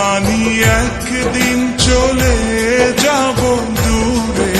জানি একদিন চলে যাব দূরে।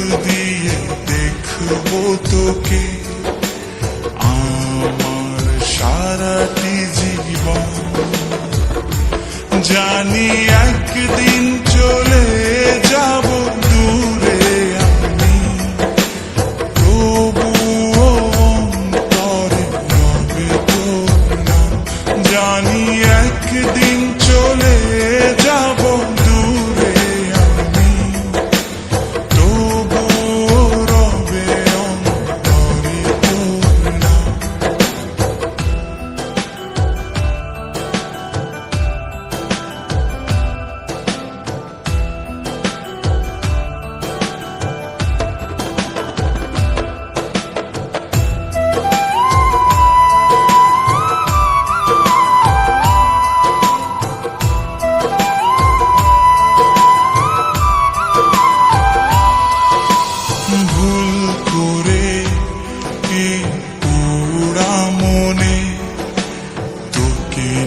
দিয়ে দেখব তোকে। আমার সারাটি জীবন। জানি একদিন চলে যাব দূরে আমি। তবুও অন্তরে রবে তোর জানি একদিন চলে যাব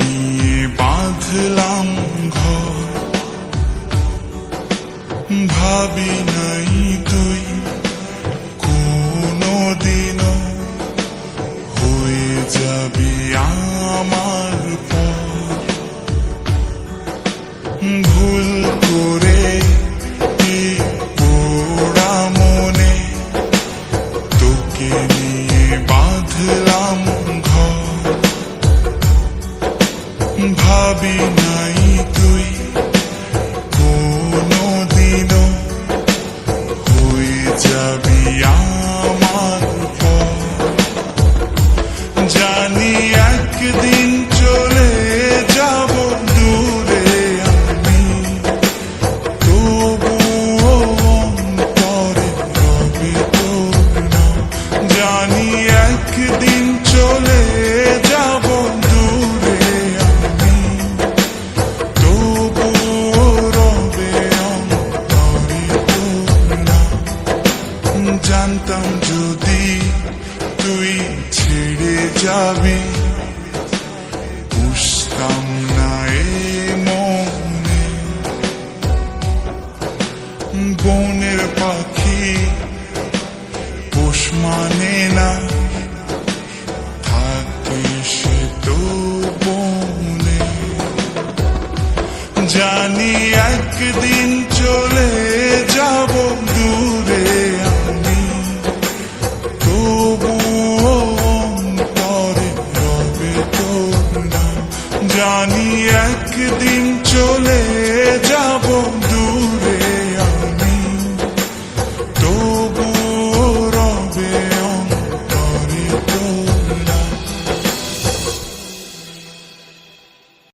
নিয়ে বাঁধলাম ঘর। ভাবি নাই তুই একদিন চলে যাব দূরে আমি। তবুও অন্তরে রবে তোর জানি একদিন চলে যাব দূরে আমি। তবুও রবে অন্তরে তোর। জানতাম যদি তুই ছেড়ে যাবি। বনে